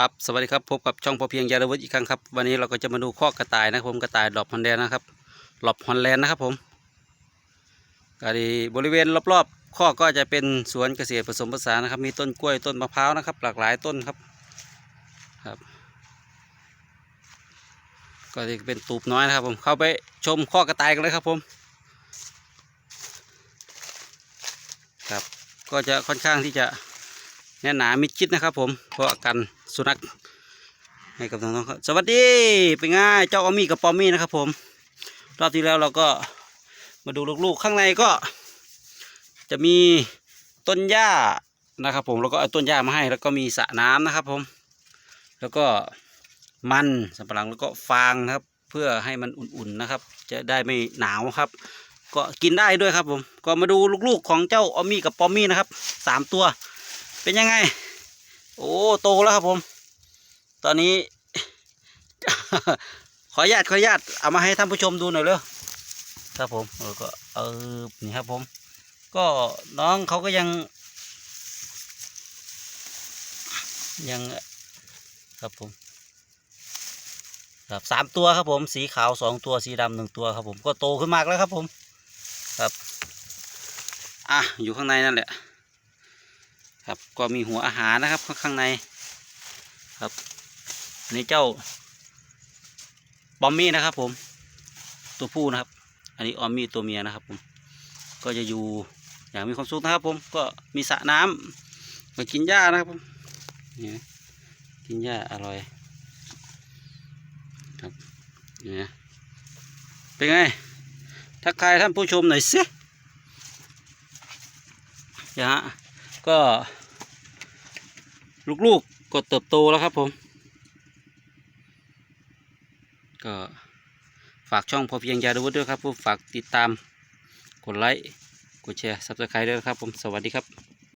ครับสวัสดีครับพบกับช่องพอเพียงยาดวุฒิอีกครั้งครับวันนี้เราก็จะมาดูข้อกระต่ายนะครับผมกระต่ายดอบฮอนแลนด์นะครับหลบฮอนแลนด์นะครับผมก็ดีบริเวณรอบๆข้อก็จะเป็นสวนเกษตรผสมผสานนะครับ มีต้นกล้วยต้นมะพร้าวนะครับ หลากหลายต้นครับครับ ก็จะเป็นตูบน้อยนะครับผมเข้าไปชมข้อกระต่ายกันเลยครับผมครับ ก็จะค่อนข้างที่จะ แน่นหนามิดชิดนะครับผมเพราะกันสุนัขให้กับน้องๆสวัสดีเป็นไง่ายเจ้าอมี่กับปอมมี่นะครับผมรอบที่แล้วเราก็มาดูลูกๆข้างในก็ จะมีต้นหญ้านะครับผมแล้วก็เอาต้นหญ้ามาให้ แล้วก็มีสระน้ำนะครับผม แล้วก็มันสำปะหลังแล้วก็ฟางครับ เพื่อให้มันอุ่นๆนะครับ จะได้ไม่หนาวครับ ก็กินได้ด้วยครับผม ก็มาดูลูกๆของเจ้าออมมี่กับปอมมี่นะครับสามตัว เป็นยังไง โอ้โตแล้วครับผม ตอนนี้ ขออนุญาตขออนุญาตเอามาให้ท่านผู้ชมดูหน่อยเร็วครับผมเออก็เออนี่ครับผม ก็น้องเขาก็ยัง ยังครับผมครับสามตัวครับผมสีขาวสองตัวสีดำหนึ่งตัวครับผมก็โตขึ้นมากแล้วครับผม ครับ อะอยู่ข้างในนั่นแหละ ครับก็มีหัวอาหารนะครับข้างในครับนี่เจ้าบอมมี่นะครับ ผม ตัวผู้นะครับ อันนี้ออมมี่ตัวเมียนะครับ ผม ก็จะอยู่อย่างมีความสุขนะครับ ผมก็มีสระน้ำมากินหญ้านะครับผมนี่กินหญ้าอร่อยครับนี่นะเป็นไงทักทายท่านผู้ชมหน่อยสิอย่าฮะ ก็ ลูกๆก็เติบโตแล้วครับผม ก็ฝากช่องพอเพียงยาดูด้วยครับผมฝากติดตามกดไลค์กดแชร์ซับสไครต์ด้วยครับผมสวัสดีครับ